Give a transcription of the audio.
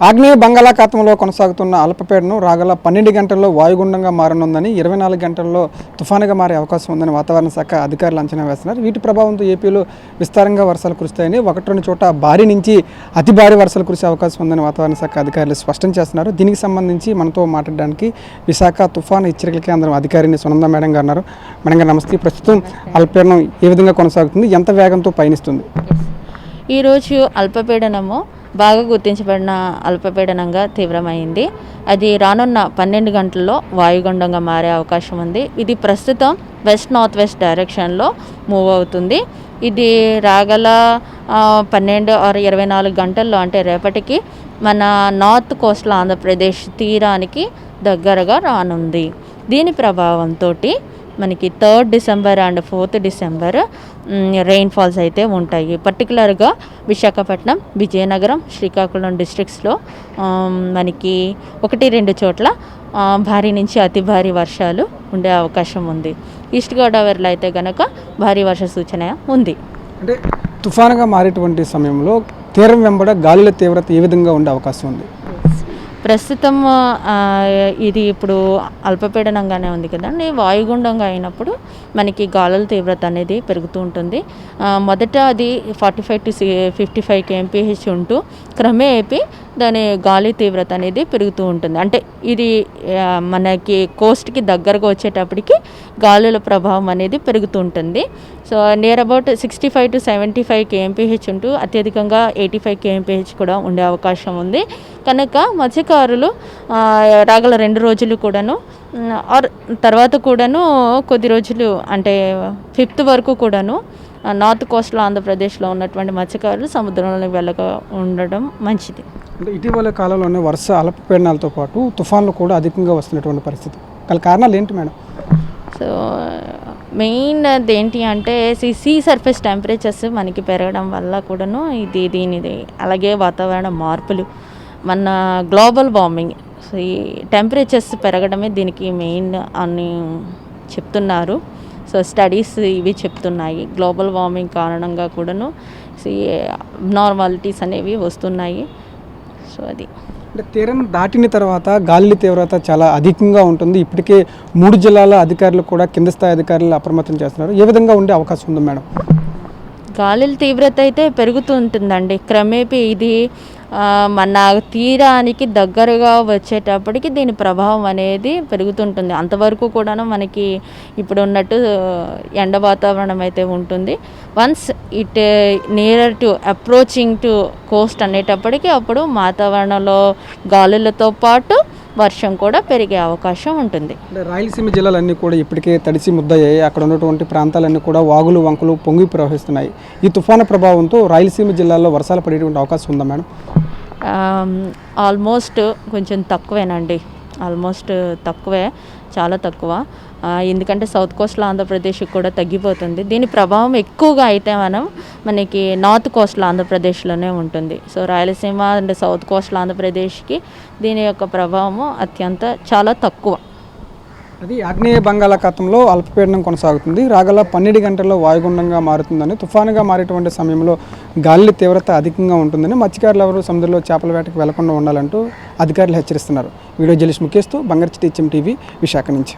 ఆగ్నేయ బంగాళాఖాతంలో కొనసాగుతున్న అల్పపీడనం రాగల పన్నెండు గంటల్లో వాయుగుండంగా మారనుందని ఇరవై నాలుగు గంటల్లో తుఫానుగా మారే అవకాశం ఉందని వాతావరణ శాఖ అధికారులు అంచనా వేస్తున్నారు. వీటి ప్రభావంతో ఏపీలో విస్తారంగా వర్షాలు కురుస్తాయని ఒకటి రెండు చోట భారీ నుంచి అతి భారీ వర్షాలు కురిసే అవకాశం ఉందని వాతావరణ శాఖ అధికారులు స్పష్టం చేస్తున్నారు. దీనికి సంబంధించి మనతో మాట్లాడడానికి విశాఖ తుఫాను హెచ్చరికల కేంద్రం అధికారిని సునంద మేడం గారు ఉన్నారు. మేడం గారు నమస్తే. ప్రస్తుతం అల్పపీడనం ఏ విధంగా కొనసాగుతుంది? ఎంత వేగంతో పయనిస్తుంది? ఈరోజు అల్పపీడనము బాగా గుర్తించబడిన అల్పపీడనంగా తీవ్రమైంది. అది రానున్న పన్నెండు గంటల్లో వాయుగుండంగా మారే అవకాశం ఉంది. ఇది ప్రస్తుతం వెస్ట్ నార్త్ వెస్ట్ డైరెక్షన్లో మూవ్ అవుతుంది. ఇది రాగల పన్నెండు ఆరు ఇరవై నాలుగు గంటల్లో అంటే రేపటికి మన నార్త్ కోస్టల్ ఆంధ్రప్రదేశ్ తీరానికి దగ్గరగా రానుంది. దీని ప్రభావంతో మనకి third December and fourth December rain falls అయితే ఉంటాయి. పర్టికులర్గా విశాఖపట్నం విజయనగరం శ్రీకాకుళం డిస్ట్రిక్ట్స్లో మనకి ఒకటి రెండు చోట్ల భారీ నుంచి అతి భారీ వర్షాలు ఉండే అవకాశం ఉంది. ఈస్ట్ గోదావరిలో అయితే కనుక భారీ వర్ష సూచన ఉంది. అంటే తుఫానుగా మారేటువంటి సమయంలో తీరం వెంబడ గాలుల తీవ్రత ఏ విధంగా ఉండే అవకాశం ఉంది? ప్రస్తుతం ఇది ఇప్పుడు అల్పపీడనంగానే ఉంది కదండి. వాయుగుండంగా అయినప్పుడు మనకి గాలుల తీవ్రత అనేది పెరుగుతూ ఉంటుంది. మొదట అది forty five to fifty five KMPH ఉంటూ క్రమేపీ దాని గాలి తీవ్రత అనేది పెరుగుతూ ఉంటుంది. అంటే ఇది మనకి కోస్ట్కి దగ్గరగా వచ్చేటప్పటికి గాలుల ప్రభావం అనేది పెరుగుతూ ఉంటుంది. So near about sixty five to seventy five KMPH ఉంటూ అత్యధికంగా ఎయిటీ ఫైవ్ కేఎంపీహెచ్ కూడా ఉండే అవకాశం ఉంది. కనుక మత్స్యకారులు ఆ, రాగల రెండు రోజులు కూడాను ఆర్ తర్వాత కూడాను కొద్ది రోజులు అంటే ఫిఫ్త్ వరకు కూడాను నార్త్ కోస్ట్లో ఆంధ్రప్రదేశ్లో ఉన్నటువంటి మత్స్యకారులు సముద్రంలోకి వెళ్ళక ఉండడం మంచిది. అంటే ఇటీవల కాలంలోనే వరుస అల్పపీడనాలతో పాటు తుఫాన్లు కూడా అధికంగా వస్తున్నటువంటి పరిస్థితి. గల కారణాలు ఏంటి మేడం? సో మెయిన్ ఏంటి అంటే సీ సీ సర్ఫేస్ టెంపరేచర్స్ మనకి పెరగడం వల్ల కూడాను ఇది దీనిది అలాగే వాతావరణ మార్పులు. మన గ్లోబల్ వార్మింగ్ సో ఈ టెంపరేచర్స్ పెరగడమే దీనికి మెయిన్ అని చెప్తున్నారు. సో స్టడీస్ ఇవి చెప్తున్నాయి. గ్లోబల్ వార్మింగ్ కారణంగా కూడాను సో నార్మాలిటీస్ అనేవి వస్తున్నాయి. సో అది. అంటే తీరం దాటిన తర్వాత గాలి తీవ్రత చాలా అధికంగా ఉంటుంది. ఇప్పటికే మూడు జిల్లాల అధికారులు కూడా కింద స్థాయి అధికారులు అప్రమత్తం చేస్తున్నారు. ఏ విధంగా ఉండే అవకాశం ఉంది మేడం? గాలుల తీవ్రత అయితే పెరుగుతూ ఉంటుందండి. క్రమేపీ ఇది మన తీరానికి దగ్గరగా వచ్చేటప్పటికి దీని ప్రభావం అనేది పెరుగుతుంటుంది. అంతవరకు కూడాను మనకి ఇప్పుడు ఉన్నట్టు ఎండ వాతావరణం అయితే ఉంటుంది. Once it near to approaching to coast అనేటప్పటికి అప్పుడు వాతావరణంలో గాలులతో పాటు వర్షం కూడా పెరిగే అవకాశం ఉంటుంది. రాయలసీమ జిల్లాలన్నీ కూడా ఇప్పటికే తడిసి ముద్దయ్యాయి. అక్కడ ఉన్నటువంటి ప్రాంతాలన్నీ కూడా వాగులు వంకలు పొంగి ప్రవహిస్తున్నాయి. ఈ తుఫాను ప్రభావంతో రాయలసీమ జిల్లాలో వర్షాలు పడేటువంటి అవకాశం ఉందా మేడం? ఆల్మోస్ట్ కొంచెం తక్కువేనండి. ఆల్మోస్ట్ తక్కువే. చాలా తక్కువ. ఎందుకంటే సౌత్ కోస్ట్లో ఆంధ్రప్రదేశ్కి కూడా తగ్గిపోతుంది. దీని ప్రభావం ఎక్కువగా అయితే మనం మనకి నార్త్ కోస్ట్లో ఆంధ్రప్రదేశ్లోనే ఉంటుంది. సో రాయలసీమ అండ్ సౌత్ కోస్ట్లో ఆంధ్రప్రదేశ్కి దీని యొక్క ప్రభావము అత్యంత చాలా తక్కువ. అది ఆగ్నేయ బంగాళాఖాతంలో అల్పపీడనం కొనసాగుతుంది. రాగల పన్నెండు గంటల్లో వాయుగుండంగా మారుతుందని తుఫానుగా మారేటువంటి సమయంలో గాలి తీవ్రత అధికంగా ఉంటుందని మత్స్యకారులు ఎవరు సముద్రంలో చేపల వేటకు వెళ్ళకుండా ఉండాలంటూ అధికారులు హెచ్చరిస్తున్నారు. వీడియో జలిష్ ముఖేస్తూ బంగారు టీచం టీవీ విశాఖ నుంచి.